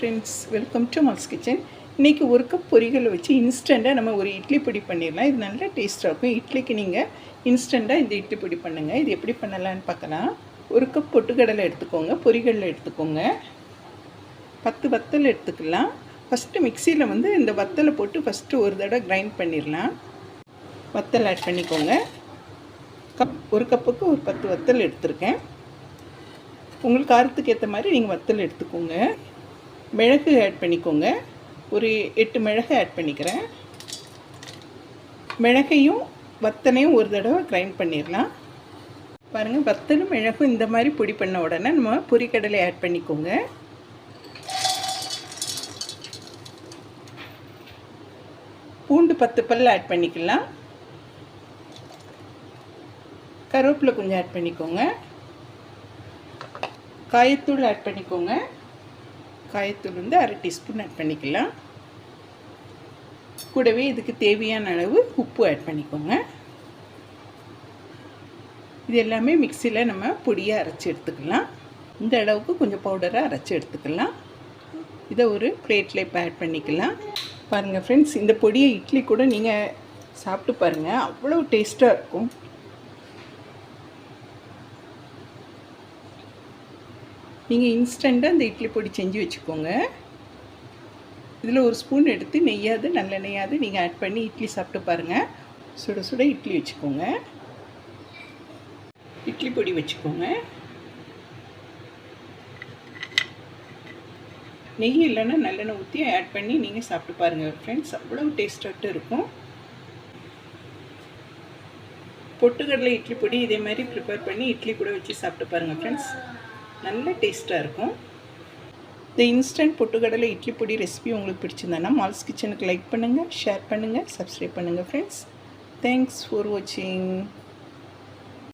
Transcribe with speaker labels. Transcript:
Speaker 1: Friends welcome to Mal's kitchen இன்றைக்கி ஒரு cup பொரிகளை வச்சு இன்ஸ்டண்ட்டாக நம்ம ஒரு இட்லி பொடி பண்ணிடலாம். இது நல்ல டேஸ்ட்டாக இருக்கும். இட்லிக்கு நீங்கள் இன்ஸ்டண்ட்டாக இந்த இட்லி பொடி பண்ணுங்கள் இது எப்படி பண்ணலான்னு பார்க்கலாம். ஒரு கப் பொட்டுக்கடலை எடுத்துக்கோங்க. பொரிகளில் எடுத்துக்கோங்க. பத்து வத்தல் எடுத்துக்கலாம். ஃபஸ்ட்டு மிக்சியில் வந்து இந்த வத்தலை போட்டு ஃபஸ்ட்டு ஒரு தடவை கிரைண்ட் பண்ணிடலாம். வத்தல் ஆட் பண்ணிக்கோங்க. கப் ஒரு கப்புக்கு ஒரு பத்து வத்தல் எடுத்திருக்கேன். உங்களுக்கு காரத்துக்கு ஏற்ற மாதிரி நீங்கள் வத்தல் எடுத்துக்கோங்க. மிளகு ஆட் பண்ணிக்கோங்க. ஒரு எட்டு மிளகு ஆட் பண்ணிக்கிறேன். மிளகையும் வத்தனையும் ஒரு தடவை கிரைண்ட் பண்ணிடலாம். பாருங்கள் வத்தலும் மிளகும் இந்த மாதிரி பொடி பண்ண உடனே நம்ம பொரிக்கடலை ஆட் பண்ணிக்கோங்க. பூண்டு பத்து பல் ஆட் பண்ணிக்கலாம். கருவேப்பிலை கொஞ்சம் ஆட் பண்ணிக்கோங்க. காயத்தூள் ஆட் பண்ணிக்கோங்க. காயத்தூள் வந்து அரை டீஸ்பூன் ஆட் பண்ணிக்கலாம். கூடவே இதுக்கு தேவையான அளவு உப்பு ஆட் பண்ணிக்கோங்க. இது எல்லாமே மிக்சியில் நம்ம பொடியாக அரைச்சி எடுத்துக்கலாம். இந்த அளவுக்கு கொஞ்சம் பவுடராக அரைச்சி எடுத்துக்கலாம். இதை ஒரு பிளேட்டில் இப்போ ஆட் பண்ணிக்கலாம். பாருங்கள் ஃப்ரெண்ட்ஸ் இந்த பொடியை இட்லி கூட நீங்கள் சாப்பிட்டு பாருங்கள் அவ்வளோ டேஸ்ட்டாக இருக்கும். நீங்கள் இன்ஸ்டண்ட்டாக இந்த இட்லி பொடி செஞ்சு வச்சுக்கோங்க. இதில் ஒரு ஸ்பூன் எடுத்து நெய்யாது நல்ல நீங்கள் ஆட் பண்ணி இட்லி சாப்பிட்டு பாருங்கள் சுட சுட இட்லி வச்சுக்கோங்க. இட்லி பொடி வச்சுக்கோங்க. நெய் இல்லைன்னா நல்லெண்ணெய் ஊற்றி ஆட் பண்ணி நீங்கள் சாப்பிட்டு பாருங்கள் ஃப்ரெண்ட்ஸ் அவ்வளோ டேஸ்டாகட்டும் இருக்கும். பொட்டுக்கடலை இட்லி பொடி இதே மாதிரி ப்ரிப்பேர் பண்ணி இட்லி கூட வச்சு சாப்பிட்டு பாருங்கள் ஃப்ரெண்ட்ஸ் நல்ல டேஸ்ட்டாக இருக்கும். இந்த இன்ஸ்டன்ட் பொட்டுக்கடலை இட்லி பொடி ரெசிபி உங்களுக்கு பிடிச்சிருந்தேன்னா மால்ஸ் கிச்சனுக்கு லைக் பண்ணுங்கள் ஷேர் பண்ணுங்கள் சப்ஸ்கிரைப் பண்ணுங்கள் ஃப்ரெண்ட்ஸ் தேங்க்ஸ் ஃபார் வாட்சிங்